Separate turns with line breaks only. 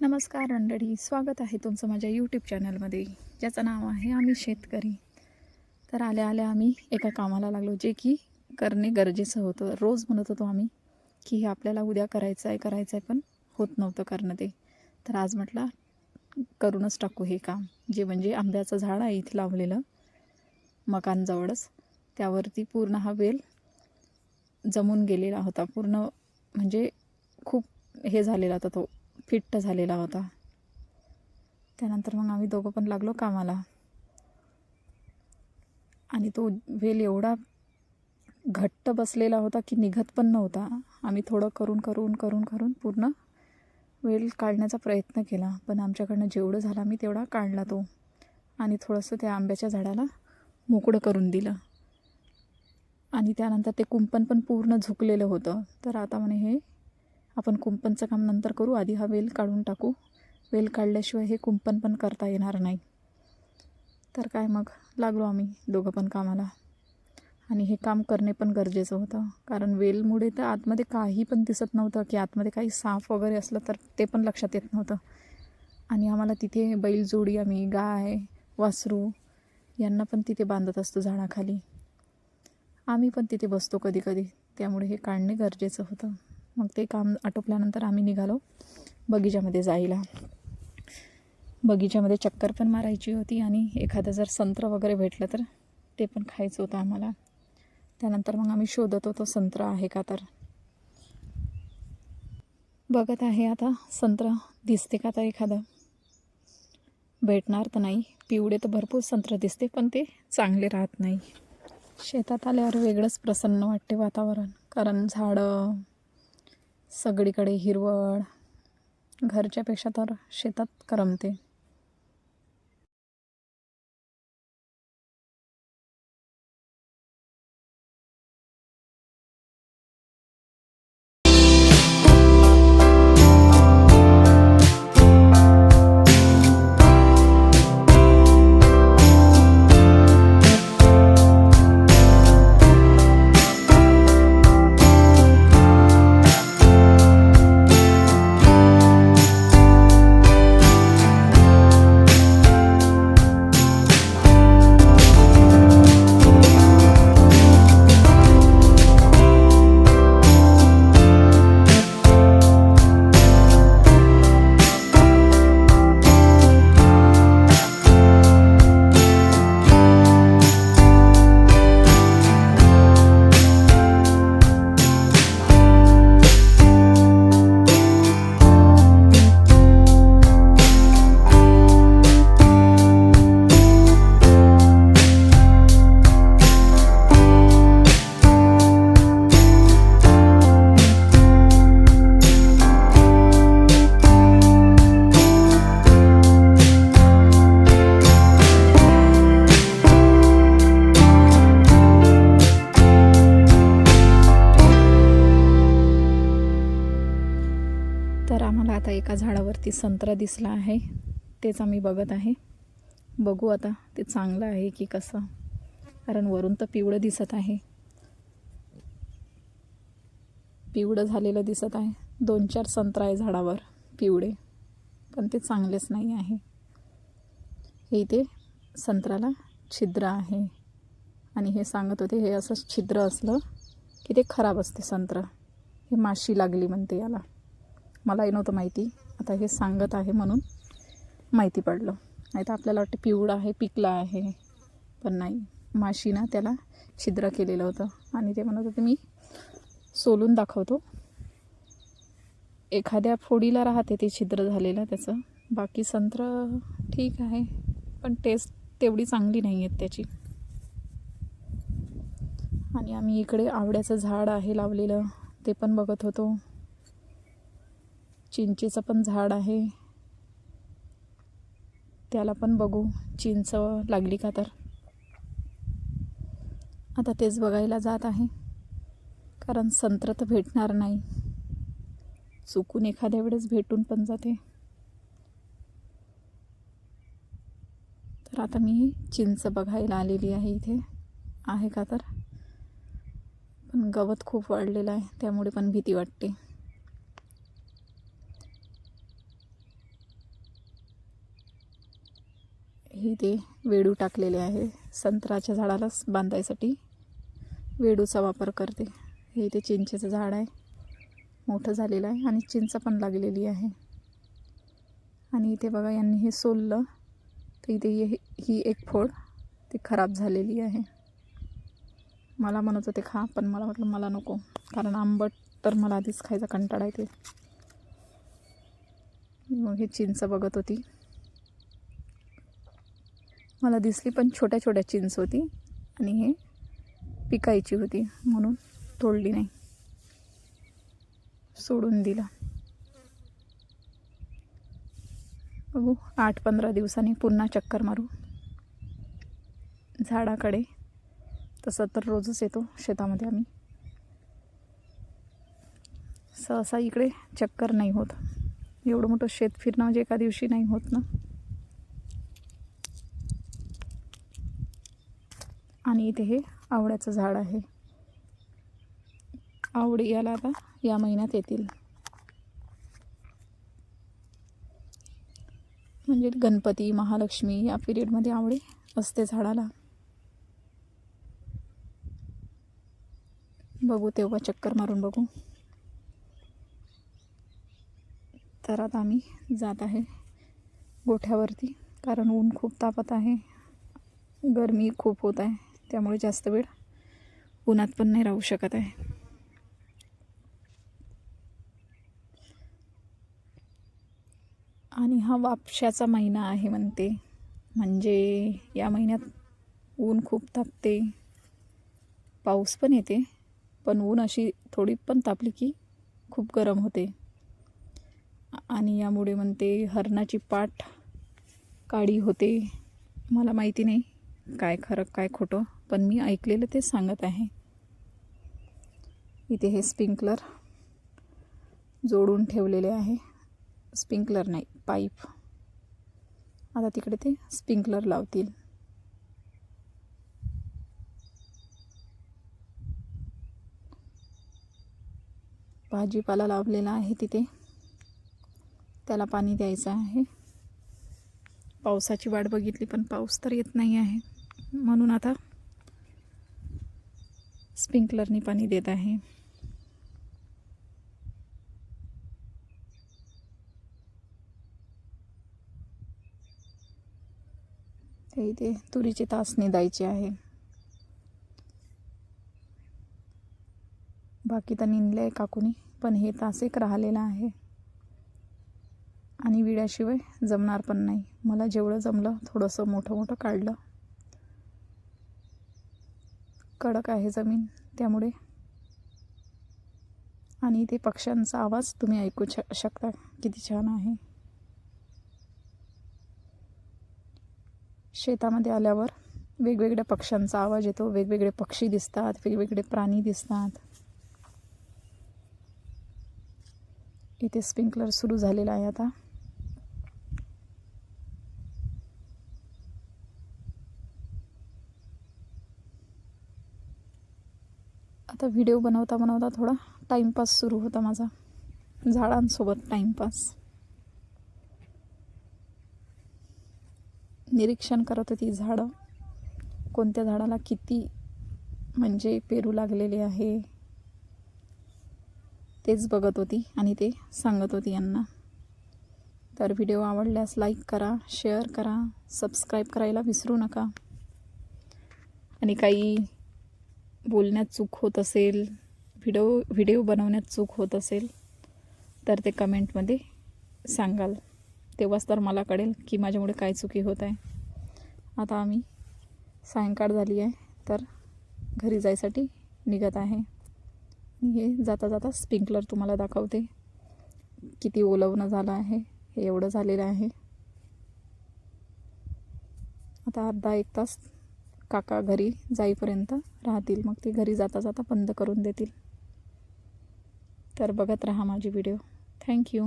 नमस्कार मंडळी स्वागत आहे तुमचं माझ्या यूट्यूब चॅनलमध्ये ज्याचं नाव आहे आम्ही शेतकरी. तर आल्या आल्या आम्ही एका कामाला लागलो जे की करणे गरजेचं होतं. रोज म्हणत होतो आम्ही की हे आपल्याला उद्या करायचं आहे करायचं आहे पण होत नव्हतं करणं ते. तर आज म्हटलं करूनच टाकू हे काम. जे म्हणजे आंब्याचं झाड आहे इथे लावलेलं मकानजवळच. त्यावरती पूर्ण हा वेल जमून गेलेला होता. पूर्ण म्हणजे खूप हे झालेला होता तो फिट्ट झालेला होता. त्यानंतर मग आम्ही दोघं पण लागलो कामाला. आणि तो वेल एवढा घट्ट बसलेला होता की निघत पण नव्हता. आम्ही थोडं करून करून करून करून पूर्ण वेल काढण्याचा प्रयत्न केला. पण आमच्याकडनं जेवढं झालं आम्ही तेवढा काढला तो. आणि थोडंसं त्या आंब्याच्या झाडाला मोकळं करून दिलं. आणि त्यानंतर ते कुंपण पण पूर्ण झुकलेलं होतं. तर आता म्हणे हे आपण कुंपणचं काम नंतर करू. आधी हा वेल काढून टाकू. वेल काढल्याशिवाय हे कुंपण पण करता येणार नाही. तर काय मग? लागलो आम्ही दोघं पण कामाला. आणि हे काम करणे पण गरजेचं होतं. कारण वेलमुळे तर आतमध्ये काही पण दिसत नव्हतं की आतमध्ये काही साफ वगैरे असलं तर ते पण लक्षात येत नव्हतं. आणि आम्हाला तिथे बैलजोडी आम्ही गाय वासरू यांना पण तिथे बांधत असतो झाडाखाली. आम्ही पण तिथे बसतो कधी कधी त्यामुळे हे काढणे गरजेचं होतं. मग ते काम आटोपल्यानंतर आम्ही निघालो बगीच्यामध्ये जायला. बगीच्यामध्ये चक्कर पण मारायची होती आणि एखादं जर संत्र वगैरे भेटलं तर ते पण खायचं होतं आम्हाला. त्यानंतर मग आम्ही शोधत होतो संत्र आहे का तर. बघत आहे आता संत्र दिसते का तर एखादं. भेटणार तर नाही. पिवळे तर भरपूर संत्र दिसते पण ते चांगले राहत नाही. शेतात आल्यावर वेगळंच प्रसन्न वाटते वातावरण. कारण झाडं सगळीकडे हिरवळ. घरच्यापेक्षा तर शेतात करमते. एका झाडावरती संत्रा दिसला आहे. तेच आम्ही बघत आहे. बघू आता ते चांगलं आहे की कसं. कारण वरून तर पिवळं दिसत आहे. पिवळं झालेलं दिसत आहे. दोन चार संत्रा आहे झाडावर पिवळे. पण ते चांगलेच नाही आहे. हे इथे संत्र्याला छिद्र आहे. आणि हे सांगत होते हे असं छिद्र असलं की ते खराब असते संत्र. हे माशी लागली म्हणते याला. मलाही नव्हतं माहिती. आता हे सांगत आहे म्हणून माहिती पडलं. नाही तर आपल्याला वाटतं पिवळं आहे पिकलं आहे. पण नाही. माशीनं त्याला छिद्र केलेलं होतं. आणि ते म्हणत होते मी सोलून दाखवतो. एखाद्या फोडीला राहते ते छिद्र झालेलं त्याचं. बाकी संत्र ठीक आहे. पण टेस्ट तेवढी चांगली नाही आहेत त्याची. आणि आम्ही इकडे आवड्याचं झाड आहे लावलेलं. ते पण बघत होतो. चिंचेचं पण झाड आहे. त्याला पण बघू. चिंच लागली का तर? आता तेच बघायला जात आहे. कारण संत्र तर भेटणार नाही. चुकून एखाद्या वेळेस भेटून पण जाते. तर आता मी चिंच बघायला आलेली आहे इथे. आहे का तर? पण गवत खूप वाढलेलं आहे. त्यामुळे पण भीती वाटते. हे ते वेडू टाकलेले आहे. संत्र्याच्या झाडाला बांधायसाठी वेडूचा वापर करते. हे इथे चिंचेचं झाड आहे. मोठं झालेलं आहे आणि चिंच पण लागलेली आहे. आणि इथे बघा यांनी हे सोललं. तर इथे ही एक फोड ती खराब झालेली आहे. मला म्हणत होते खा पण मला वाटलं मला नको. कारण आंबट तर मला आधीच खायचा कंटाळा येते मग हे चिंच बघत होती. मला दिसली पण छोट्या छोट्या चिंच होती आणि हे पिकायची होती म्हणून तोडली नाही. सोडून दिला. बघू आठ पंधरा दिवसांनी पुन्हा चक्कर मारू. झाडाकडे तसं तर रोजच येतो शेतामध्ये आम्ही. सहसा इकडे चक्कर नाही होत. एवढं मोठं शेत फिरणं म्हणजे एका दिवशी नाही होत ना. आणि इथे हे आवड्याचं झाड आहे. आवडी याला आता या महिन्यात येतील. म्हणजे गणपती महालक्ष्मी या पिरियडमध्ये आवडी असते झाडाला. बघू तेव्हा चक्कर मारून बघू. तर आता आम्ही जात आहे गोठ्यावरती कारण ऊन खूप तापत आहे. गरमी खूप होत आहे. त्यामुळे जास्त वेळ उन्हात पण नाही राहू शकत आहे. आणि हा वापशाचा महिना आहे म्हणते. म्हणजे या महिन्यात ऊन खूप तापते. पाऊस पण येते. पण ऊन अशी थोडी पण तापली की खूप गरम होते. आणि यामुळे म्हणते हरणाची पाठ काळी होते. मला माहिती नाही काय खरं काय खोटं. पण मी ऐकलेलं ते सांगत आहे. इथे हे स्प्रिंकलर जोडून ठेवलेले आहे. स्प्रिंकलर नाही पाईप. आता तिकडे ते स्प्रिंकलर लावतील. भाजीपाला लावलेला आहे तिथे. त्याला पाणी द्यायचं आहे. पावसाची वाट बघितली पण पाऊस तर येत नाही आहे. म्हणून आता स्प्रिंकलरनी पाणी देत आहे. इथे तुरीची तासणी द्यायची आहे. बाकी तर निंदलं आहे काकूनी पण हे तास एक राहिलेलं आहे. आणि विड्याशिवाय जमणार पण नाही. मला जेवढं जमलं थोडंसं मोठं मोठं काढलं. कडक आहे जमीन त्यामुळे. आणि ते पक्ष्यांचा आवाज तुम्ही ऐकू श शकता. किती छान आहे. शेतामध्ये आल्यावर वेगवेगळ्या पक्ष्यांचा आवाज येतो. वेगवेगळे पक्षी दिसतात वेगवेगळे प्राणी दिसतात. इथे स्प्रिंकलर सुरू झालेला आहे आता. आता व्हिडिओ बनवता बनवता थोडा टाईमपास सुरू होता माझा. झाडांसोबत टाईमपास निरीक्षण करत होती झाडं. कोणत्या झाडाला किती म्हणजे पेरू लागलेले आहे? तेच बघत होती आणि ते सांगत होती यांना. तर व्हिडिओ आवडल्यास लाईक करा शेअर करा सबस्क्राईब करायला विसरू नका. आणि काही बोलण्यात चूक होत असेल व्हिडिओ व्हिडिओ बनवण्यात चूक होत असेल तर ते कमेंटमध्ये सांगाल. तेव्हाच तर मला कळेल की माझ्यामुळे काय चुकी होत आहे. आता आम्ही सायंकाळ झाली आहे तर घरी जायसाठी निघत आहे. हे जाता जाता स्प्रिंकलर तुम्हाला दाखवते. किती ओलवणं झालं आहे हे एवढं झालेलं आहे. आता अर्धा एक तास काका घरी जाईपर्यंत राहतील. मग ते घरी जाता जाता बंद करून देतील. तर बघत राहा माझी व्हिडिओ थँक्यू